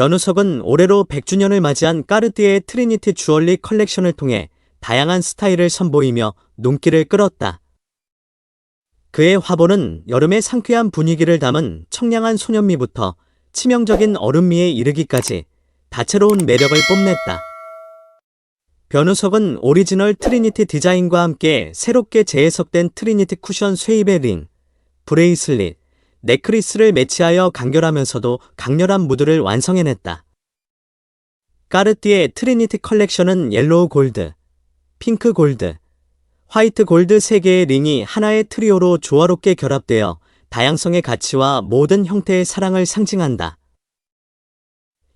변우석은 올해로 100주년을 맞이한 까르띠에의 트리니티 주얼리 컬렉션을 통해 다양한 스타일을 선보이며 눈길을 끌었다. 그의 화보는 여름의 상쾌한 분위기를 담은 청량한 소년미부터 치명적인 얼음미에 이르기까지 다채로운 매력을 뽐냈다. 변우석은 오리지널 트리니티 디자인과 함께 새롭게 재해석된 트리니티 쿠션 쇠입의 링, 브레이슬릿, 넥크리스를 매치하여 간결하면서도 강렬한 무드를 완성해냈다. 까르띠에 트리니티 컬렉션은 옐로우 골드, 핑크 골드, 화이트 골드 3개의 링이 하나의 트리오로 조화롭게 결합되어 다양성의 가치와 모든 형태의 사랑을 상징한다.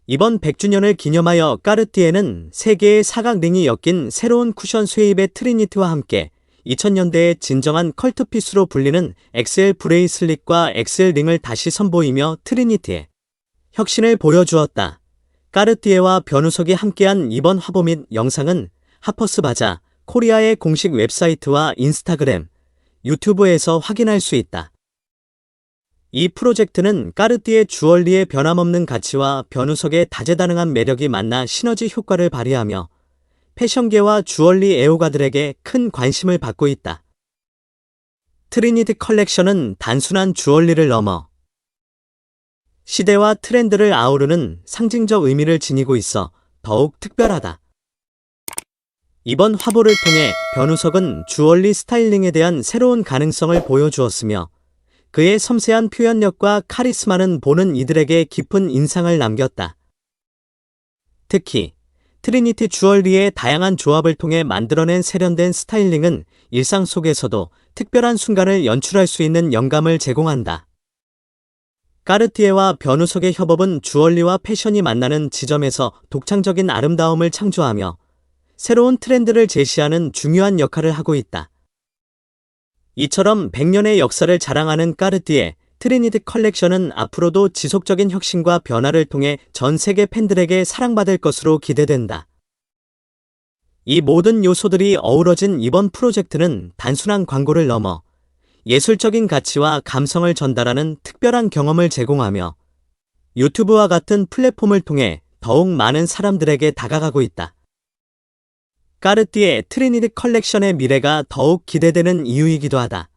이번 100주년을 기념하여 까르띠에는 3개의 사각 링이 엮인 새로운 쿠션 쇠입의 트리니티와 함께 2000년대의 진정한 컬트피스로 불리는 엑셀 브레이슬릿과 엑셀 링을 다시 선보이며 트리니티의 혁신을 보여주었다. 까르띠에와 변우석이 함께한 이번 화보 및 영상은 하퍼스 바자, 코리아의 공식 웹사이트와 인스타그램, 유튜브에서 확인할 수 있다. 이 프로젝트는 까르띠에 주얼리의 변함없는 가치와 변우석의 다재다능한 매력이 만나 시너지 효과를 발휘하며 패션계와 주얼리 애호가들에게 큰 관심을 받고 있다. 트리니티 컬렉션은 단순한 주얼리를 넘어 시대와 트렌드를 아우르는 상징적 의미를 지니고 있어 더욱 특별하다. 이번 화보를 통해 변우석은 주얼리 스타일링에 대한 새로운 가능성을 보여주었으며 그의 섬세한 표현력과 카리스마는 보는 이들에게 깊은 인상을 남겼다. 특히 트리니티 주얼리의 다양한 조합을 통해 만들어낸 세련된 스타일링은 일상 속에서도 특별한 순간을 연출할 수 있는 영감을 제공한다. 까르티에와 변우석의 협업은 주얼리와 패션이 만나는 지점에서 독창적인 아름다움을 창조하며 새로운 트렌드를 제시하는 중요한 역할을 하고 있다. 이처럼 100년의 역사를 자랑하는 까르띠에 트리니티 컬렉션은 앞으로도 지속적인 혁신과 변화를 통해 전 세계 팬들에게 사랑받을 것으로 기대된다. 이 모든 요소들이 어우러진 이번 프로젝트는 단순한 광고를 넘어 예술적인 가치와 감성을 전달하는 특별한 경험을 제공하며 유튜브와 같은 플랫폼을 통해 더욱 많은 사람들에게 다가가고 있다. 까르띠에 트리니티 컬렉션의 미래가 더욱 기대되는 이유이기도 하다.